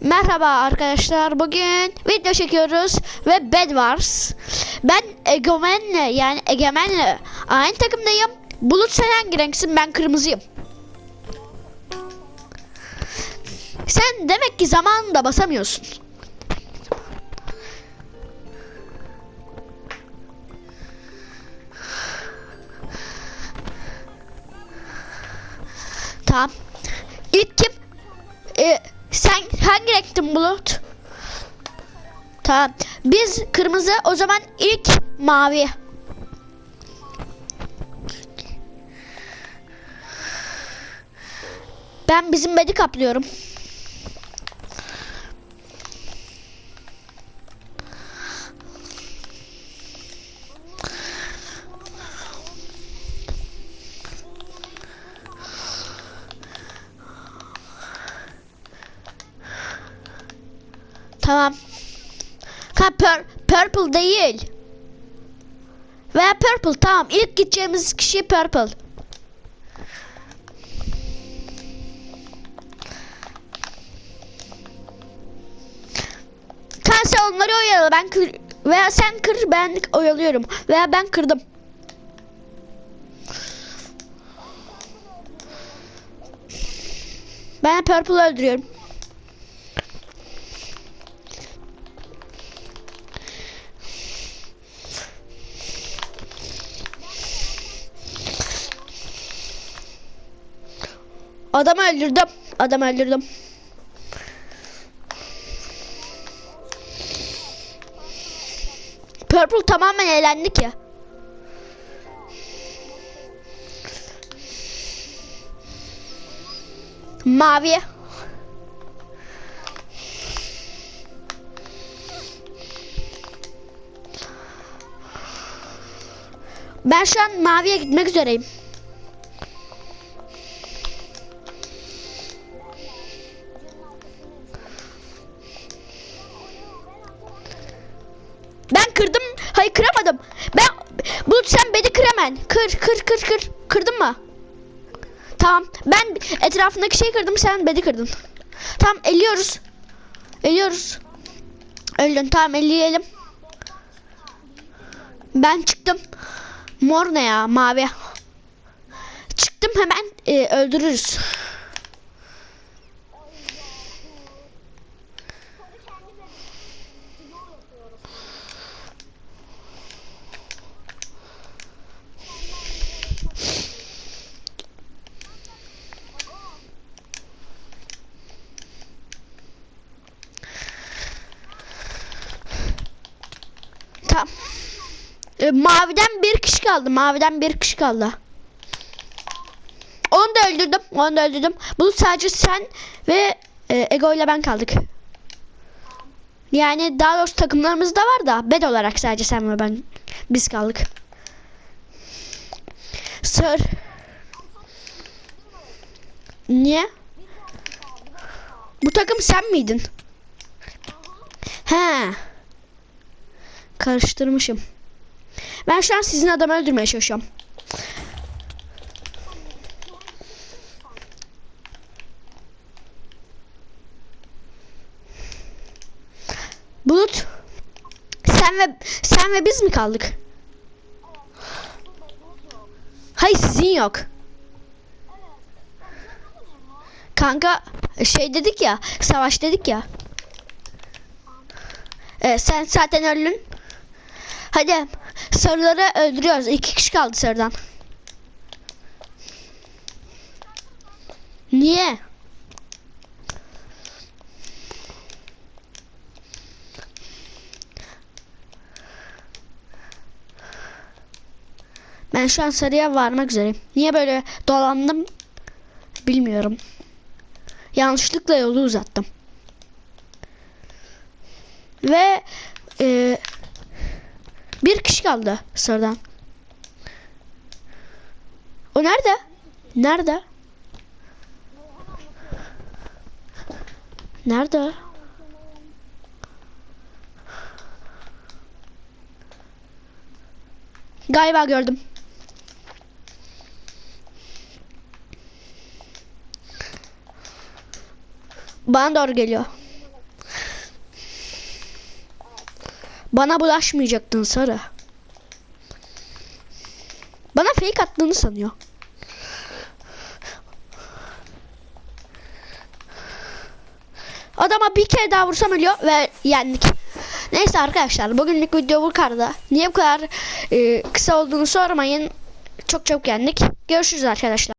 Merhaba arkadaşlar. Bugün video çekiyoruz ve Bed Wars. Ben Egemen'le yani Egemen'le aynı takımdayım. Bulut sen hangi renksin? Ben kırmızıyım. Sen demek ki zamanında basamıyorsun. Tamam. Renktin Bulut? Tamam. Biz kırmızı o zaman ilk mavi. Ben bizim bedi kaplıyorum. Tamam. Ha pur- purple değil. Veya purple tamam. İlk gideceğimiz kişi purple. Tamam onları oyala ben kır veya sen kır ben oyalıyorum veya ben kırdım. Ben purple öldürüyorum. Adamı öldürdüm. Adamı öldürdüm. Purple tamamen eğlendik ya. Mavi. Ben şu an maviye gitmek üzereyim. Hayır kıramadım. Ben Bulut sen beni kır hemen. Kır kır kır kır. Kırdın mı? Tamam. Ben etrafındaki şey kırdım sen beni kırdın. Tamam eliyoruz. Eliyoruz. Öldün tamam eleyelim. Ben çıktım. Mor ne ya mavi. Çıktım hemen e, öldürürüz. Tamam. E, maviden bir kişi kaldı. Maviden bir kişi kaldı. Onu da öldürdüm. Onu da öldürdüm. Bu sadece sen ve e, Ego ile ben kaldık. Yani daha doğrusu takımlarımız da var da bed olarak sadece sen ve ben biz kaldık. Sir. Niye? Bu takım sen miydin? He. Karıştırmışım. Ben şu an sizin adamı öldürmeye çalışıyorum. Bulut. Sen ve sen ve biz mi kaldık? Hayır sizin yok. Kanka şey dedik ya, savaş dedik ya. Ee, sen zaten öldün. Hadi sarıları öldürüyoruz. İki kişi kaldı sarıdan. Niye? Ben şu an sarıya varmak üzereyim. Niye böyle dolandım bilmiyorum. Yanlışlıkla yolu uzattım. Ve e, bir kişi kaldı sıradan. O nerede? Nerede? Nerede? Galiba gördüm. Bana doğru geliyor. Bana bulaşmayacaktın Sarı. Bana fake attığını sanıyor. Adama bir kere daha vursam ölüyor ve yendik. Neyse arkadaşlar bugünlük video bu kadar. Niye bu kadar e, kısa olduğunu sormayın. Çok çabuk yendik. Görüşürüz arkadaşlar.